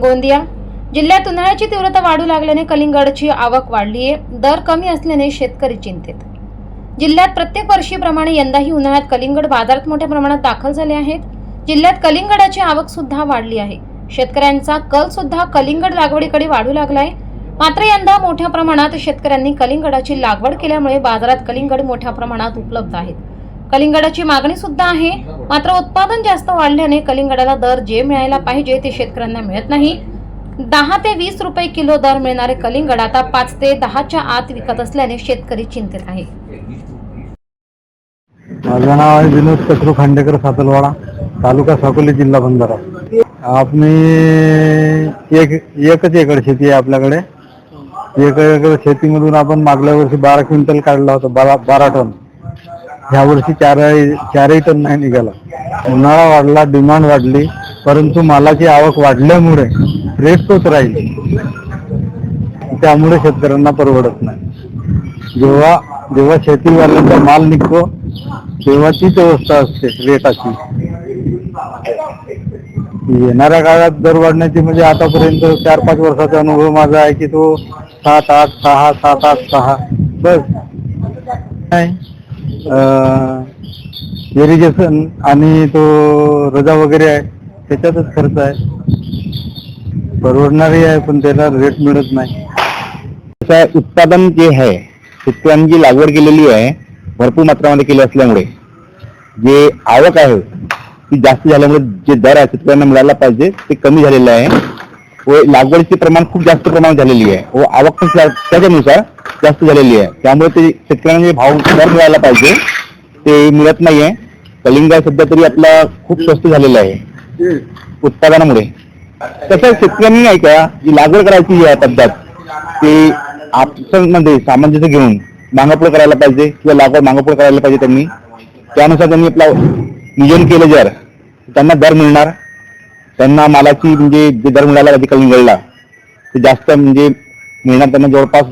गोंदिया. जिल्ह्यात उन्हाळ्याची तीव्रता वाढू लागल्याने कलिंगडची आवक वाढली आहे. दर कमी असल्याने शेतकरी चिंतेत. जिल्ह्यात प्रत्येक वर्षीप्रमाणे यंदाही उन्हाळ्यात कलिंगड बाजारात मोठ्या प्रमाणात दाखल झाले आहेत. जिल्ह्यात कलिंगडाची आवक सुद्धा वाढली आहे. शेतकऱ्यांचा कल सुद्धा कलिंगड लागवडीकडे वाढू लागलाय मात्र यंदा मोठ्या प्रमाणात शेतकऱ्यांनी कलिंगडाची लागवड केल्यामुळे बाजारात कलिंगड मोठ्या प्रमाणात उपलब्ध आहेत. कलिंगडाची मागणी सुद्धा आहे. मात्र उत्पादन जास्त वाढल्याने कलिंगडाला दर जे मिळायला पाहिजे ते शेतकऱ्यांना मिळत नाही. दहा ते वीस रुपये किलो दर मिळणारे कलिंगड आता पाच ते दहाच्या आत विकत असल्याने शेतकरी चिंतेत आहे. माझं नाव आहे विनोद कचरू खांडेकर सातलवाडा तालुका साकोली जिल्हा बंधारा. आपली एक एकच एकर शेती आहे आपल्याकडे. एक एकर शेतीमधून आपण मागल्या वर्षी बारा क्विंटल काढला होता बारा बारा टन. ह्या वर्षी चार चारही टन नाही निघाला. उन्हाळा वाढला डिमांड वाढली परंतु मालाची आवक वाढल्यामुळे रेट तोच राहील. त्यामुळे शेतकऱ्यांना परवडत नाही. जेव्हा जेव्हा शेतीवाल्यांचा माल निघतो तेव्हा तीच अवस्था असते रेटाची येणाऱ्या काळात दर वाढण्याची म्हणजे आतापर्यंत चार पाच वर्षाचा अनुभव माझा आहे की तो सात आठ सहा सात आठ सहा. बस. नाही. इरिगेशन आणि तो रजा वगैरे आहे त्याच्यातच खर्च आहे. परवडणारी आहे पण त्याला रेट मिळत नाही. त्याचं उत्पादन जे आहे शेतकऱ्यांनी जी लागवड केलेली आहे भरपूर मात्रामध्ये केली असल्यामुळे जे आवक आहे ती जास्त झाल्यामुळे जे दर आहे शेतकऱ्यांना मिळायला पाहिजे ते कमी झालेलं आहे. व लागवडीचे प्रमाण खूप जास्त प्रमाणात झालेली आहे व आवक पण त्याच्यानुसार जास्त झालेली आहे. त्यामुळे ते शेतकऱ्यांना भाव दर मिळायला पाहिजे. ते मिळत नाहीये. कलिंग सध्या तरी आपला खूप स्वस्त झालेला आहे. उत्पादनामुळे. तसं शेतकऱ्यांनी नाही का जी लागवड करायची आहे पद्धत ते आपमध्ये सामंजस्य घेऊन मागपुढे करायला पाहिजे किंवा लागवड मागपुढे करायला पाहिजे त्यांनी. त्यानुसार त्यांनी आपला नियोजन केलं जर त्यांना दर मिळणार. त्यांना मालाची दर मिळाला ते जास्त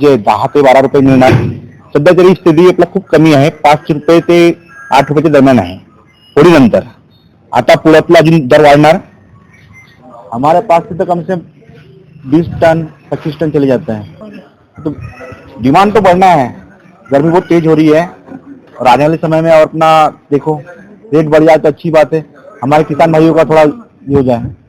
जे दहा रुपये मिळणार. सध्या तरी स्थिती आपला खूप कमी आहे. पाच रुपये ते आठ रुपयाच्या दरम्यान आहे. होळीनंतर आता पुढ्यातला अजून दर वाढणार. हमारे पास से तो कम से बीस टन, पच्चीस टन चले जाते हैं. तो डिमांड तो बढ़ना है. गर्मी बहुत तेज हो रही है. और आने वाले समय में और अपना देखो, रेट बढ़ जाए तो अच्छी बात है. हमारे किसान भाइयों का थोड़ा Vui!